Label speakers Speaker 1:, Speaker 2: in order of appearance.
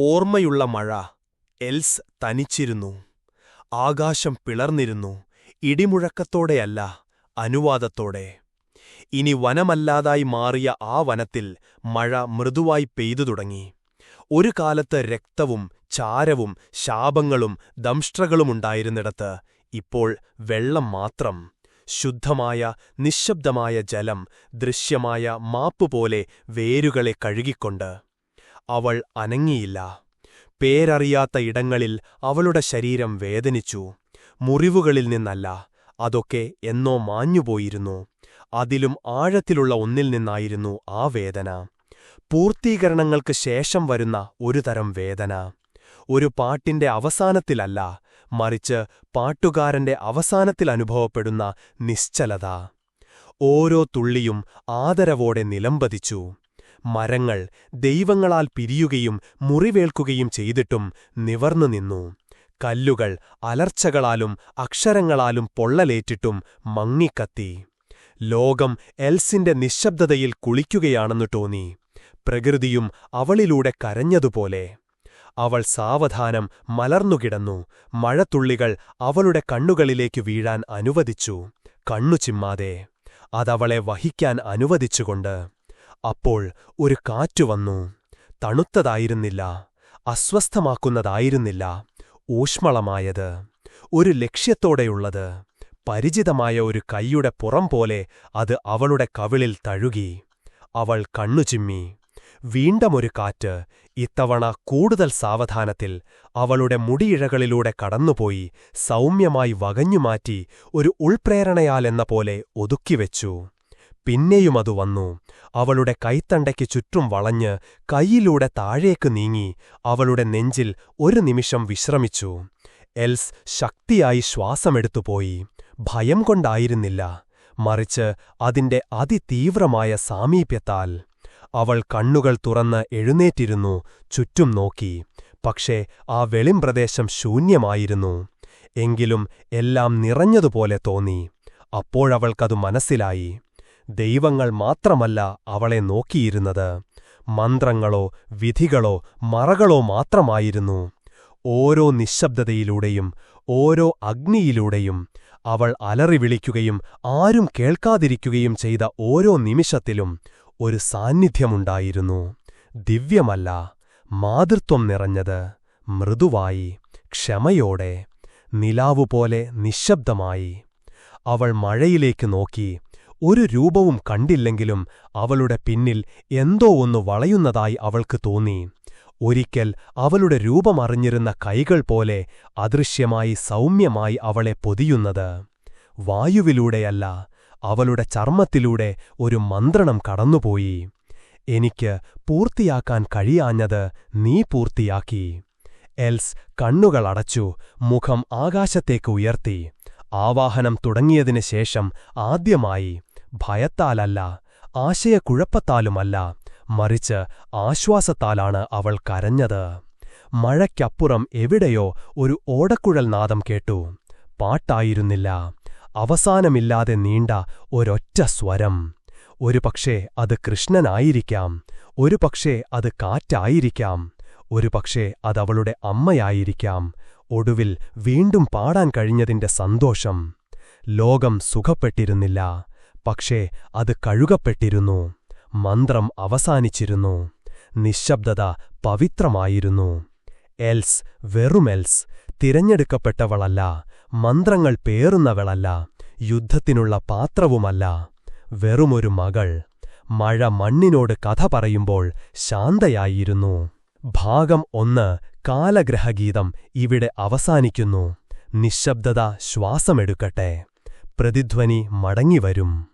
Speaker 1: ഓർമ്മയുള്ള മഴ എൽസ് തനിച്ചിരുന്നു. ആകാശം പിളർന്നിരുന്നു. ഇടിമുഴക്കത്തോടെയല്ല അനുവാദത്തോടെ. ഇനി വനമല്ലാതായി മാറിയ ആ വനത്തിൽ മഴ മൃദുവായി പെയ്തു തുടങ്ങി. ഒരു കാലത്ത് രക്തവും ചാരവും ശാപങ്ങളും ദംഷ്ട്രകളുമുണ്ടായിരുന്നിടത്ത് ഇപ്പോൾ വെള്ളം മാത്രം ശുദ്ധമായ നിശബ്ദമായ ജലം ദൃശ്യമായ മാപ്പുപോലെ വേരുകളെ കഴുകിക്കൊണ്ട് അവൾ അനങ്ങിയില്ല. പേരറിയാത്ത ഇടങ്ങളിൽ അവളുടെ ശരീരം വേദനിച്ചു. മുറിവുകളിൽ നിന്നല്ല അതൊക്കെ എന്നോ മാഞ്ഞുപോയിരുന്നു. അതിലും ആഴത്തിലുള്ള ഒന്നിൽ നിന്നായിരുന്നു ആ വേദന. പൂർത്തീകരണങ്ങൾക്ക് ശേഷം വരുന്ന ഒരു തരം വേദന. ഒരു പാട്ടിന്റെ അവസാനത്തിലല്ല മറിച്ച് പാട്ടുകാരന്റെ അവസാനത്തിൽ അനുഭവപ്പെടുന്ന നിശ്ചലത. ഓരോ തുള്ളിയും ആദരവോടെ നിലംപതിച്ചു. മരങ്ങൾ ദൈവങ്ങളാൽ പിരിയുകയും മുറിവേൽക്കുകയും ചെയ്തിട്ടും നിവർന്നു നിന്നു. കല്ലുകൾ അലർച്ചകളാലും അക്ഷരങ്ങളാലും പൊള്ളലേറ്റിട്ടും മങ്ങിക്കത്തി. ലോകം എൽസിന്റെ നിശബ്ദതയിൽ കുളിക്കുകയാണെന്നു തോന്നി. പ്രകൃതിയും അവളിലൂടെ കരഞ്ഞതുപോലെ. അവൾ സാവധാനം മലർന്നുകിടന്നു. മഴത്തുള്ളികൾ അവളുടെ കണ്ണുകളിലേക്ക് വീഴാൻ അനുവദിച്ചു. കണ്ണു ചിമ്മാതെ. അതവളെ വഹിക്കാൻ അനുവദിച്ചുകൊണ്ട്. അപ്പോൾ ഒരു കാറ്റു വന്നു. തണുത്തതായിരുന്നില്ല. അസ്വസ്ഥമാക്കുന്നതായിരുന്നില്ല. ഊഷ്മളമായത്. ഒരു ലക്ഷ്യത്തോടെയുള്ളത്. പരിചിതമായ ഒരു കൈയുടെ പുറം പോലെ അത് അവളുടെ കവിളിൽ തഴുകി. അവൾ കണ്ണുചിമ്മി വീണ്ടമൊരു കാറ്റ്. ഇത്തവണ കൂടുതൽ സാവധാനത്തിൽ അവളുടെ മുടിയിഴകളിലൂടെ കടന്നുപോയി സൗമ്യമായി വകഞ്ഞുമാറ്റി ഒരു ഉൾപ്രേരണയാലെന്ന പോലെ ഒതുക്കിവെച്ചു. പിന്നെയുമതു വന്നു. അവളുടെ കൈത്തണ്ടയ്ക്ക് ചുറ്റും വളഞ്ഞ് കൈയിലൂടെ താഴേക്ക് നീങ്ങി അവളുടെ നെഞ്ചിൽ ഒരു നിമിഷം വിശ്രമിച്ചു. എൽസ് ശക്തിയായി ശ്വാസമെടുത്തുപോയി ഭയം കൊണ്ടായിരുന്നില്ല. മറിച്ച് അതിന്റെ അതിതീവ്രമായ സാമീപ്യത്താൽ അവൾ കണ്ണുകൾ തുറന്ന് എഴുന്നേറ്റിരുന്നു ചുറ്റും നോക്കി. പക്ഷേ ആ വെളിംപ്രദേശം ശൂന്യമായിരുന്നു. എങ്കിലും എല്ലാം നിറഞ്ഞതുപോലെ തോന്നി. അപ്പോഴവൾക്കതു മനസ്സിലായി. ദൈവങ്ങൾ മാത്രമല്ല അവളെ നോക്കിയിരുന്നത്. മന്ത്രങ്ങളോ വിധികളോ മറകളോ മാത്രമായിരുന്നു. ഓരോ നിശബ്ദതയിലൂടെയും ഓരോ അഗ്നിയിലൂടെയും അവൾ അലറി വിളിക്കുകയും ആരും കേൾക്കാതിരിക്കുകയും ചെയ്ത ഓരോ നിമിഷത്തിലും ഒരു സാന്നിധ്യമുണ്ടായിരുന്നു. ദിവ്യമല്ല മാതൃത്വം നിറഞ്ഞത് മൃദുവായി ക്ഷമയോടെ നിലാവുപോലെ നിശബ്ദമായി. അവൾ മഴയിലേക്ക് നോക്കി ഒരു രൂപവും കണ്ടില്ലെങ്കിലും അവളുടെ പിന്നിൽ എന്തോ ഒന്ന് വളയുന്നതായി അവൾക്ക് തോന്നി. ഒരിക്കൽ അവളുടെ രൂപമറിഞ്ഞിരുന്ന കൈകൾ പോലെ അദൃശ്യമായി സൗമ്യമായി അവളെ പൊതിയുന്നത്. വായുവിലൂടെയല്ല അവളുടെ ചർമ്മത്തിലൂടെ ഒരു മന്ത്രണം കടന്നുപോയി. എനിക്ക് പൂർത്തിയാക്കാൻ കഴിയാഞ്ഞത് നീ പൂർത്തിയാക്കി. എൽസ് കണ്ണുകളടച്ചു മുഖം ആകാശത്തേക്ക് ഉയർത്തി. ആവാഹനം തുടങ്ങിയതിനു ശേഷം ആദ്യമായി ഭയത്താലല്ല ആശയക്കുഴപ്പത്താലുമല്ല മറിച്ച് ആശ്വാസത്താലാണ് അവൾ കരഞ്ഞത്. മഴയ്ക്കപ്പുറം എവിടെയോ ഒരു ഓടക്കുഴൽ നാദം കേട്ടു. പാട്ടായിരുന്നില്ല. അവസാനമില്ലാതെ നീണ്ട ഒരൊറ്റ സ്വരം. ഒരുപക്ഷേ അത് കൃഷ്ണനായിരിക്കാം. ഒരുപക്ഷേ അത് കാറ്റായിരിക്കാം. ഒരുപക്ഷേ അതവളുടെ അമ്മയായിരിക്കാം. ഒടുവിൽ വീണ്ടും പാടാൻ കഴിഞ്ഞതിന്റെ സന്തോഷം. ലോകം സുഖപ്പെട്ടിരുന്നില്ല. പക്ഷേ അത് കഴുകപ്പെട്ടിരുന്നു. മന്ത്രം അവസാനിച്ചിരുന്നു. നിശബ്ദത പവിത്രമായിരുന്നു. എൽസ് വെറുമെൽസ് തിരഞ്ഞെടുക്കപ്പെട്ടവളല്ല മന്ത്രങ്ങൾ പേറുന്നവളല്ല യുദ്ധത്തിനുള്ള പാത്രവുമല്ല. വെറുമൊരു മകൾ. മഴ മണ്ണിനോട് കഥ പറയുമ്പോൾ ശാന്തയായിരുന്നു. ഭാഗം ഒന്ന് കാലഗ്രഹഗീതം ഇവിടെ അവസാനിക്കുന്നു. നിശബ്ദത ശ്വാസമെടുക്കട്ടെ. പ്രതിധ്വനി മടങ്ങിവരും.